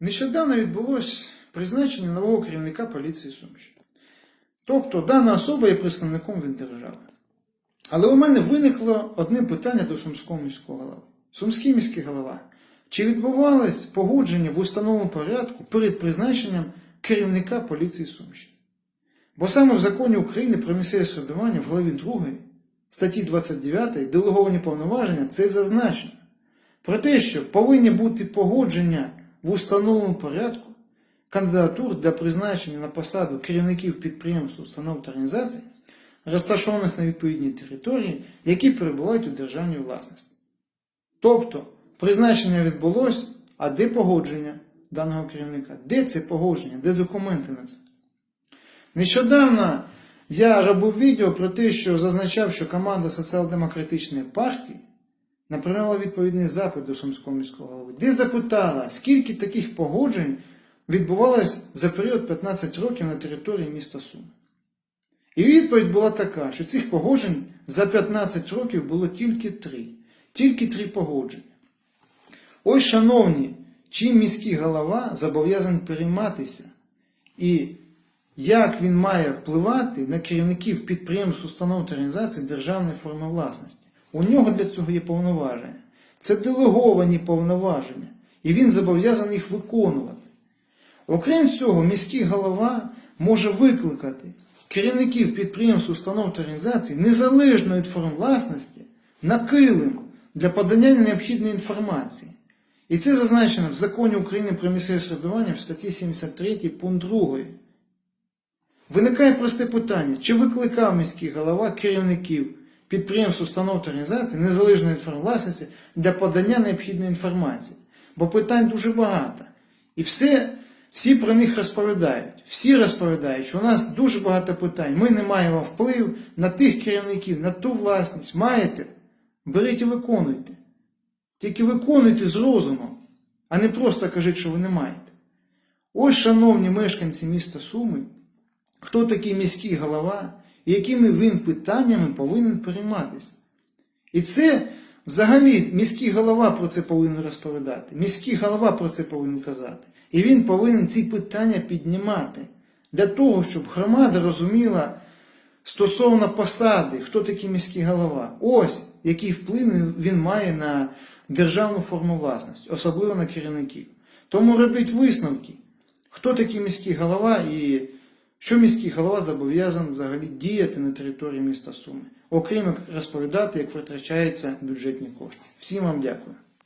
Нещодавно відбулось призначення нового керівника поліції Сумщини. Тобто дана особа є представником від держави. Але у мене виникло одне питання до Сумського міського голови. Сумський міський голова. Чи відбувалось погодження в установленому порядку перед призначенням керівника поліції Сумщини? Бо саме в законі України про місцеве середування в главі 2 статті 29 делеговані повноваження це зазначено. Про те, що повинні бути погодження в установленому порядку кандидатур для призначення на посаду керівників підприємств, установ та організацій, розташованих на відповідній території, які перебувають у державній власності. Тобто, призначення відбулось, а де погодження даного керівника? Де це погодження? Де документи на це? Нещодавно я робив відео про те, що зазначав, що команда Соціал-демократичної партії направила відповідний запит до Сумського міського голови, де запитала, скільки таких погоджень відбувалось за період 15 років на території міста Суми. І відповідь була така, що цих погоджень за 15 років було тільки три. Тільки три погодження. Ось, шановні, чим міський голова зобов'язаний перейматися і як він має впливати на керівників підприємств, установ та організацій державної форми власності. У нього для цього є повноваження. Це делеговані повноваження, і він зобов'язаний їх виконувати. Окрім цього, міський голова може викликати керівників підприємств, установ та організацій незалежно від форм власності на килим для подання необхідної інформації. І це зазначено в законі України про місцеве середування в статті 73 пункт 2. Виникає просте питання, чи викликав міський голова керівників підприємств, установ та організацій незалежно від для подання необхідної інформації? Бо питань дуже багато. І все, всі про них розповідають. Всі розповідають, що у нас дуже багато питань. Ми не маємо вплив на тих керівників, на ту власність. Маєте? Беріть і виконуйте. Тільки виконуйте з розумом, а не просто кажіть, що ви не маєте. Ось, шановні мешканці міста Суми, хто такий міський голова і якими він питаннями повинен перейматися. І це взагалі міський голова про це повинен розповідати. Міський голова про це повинен казати. І він повинен ці питання піднімати для того, щоб громада розуміла стосовно посади, хто такий міський голова. Ось який вплив він має на державну форму власності, особливо на керівників. Тому робіть висновки, хто такий міський голова і що міський голова зобов'язаний взагалі діяти на території міста Суми, окрім як розповідати, як витрачаються бюджетні кошти. Всім вам дякую.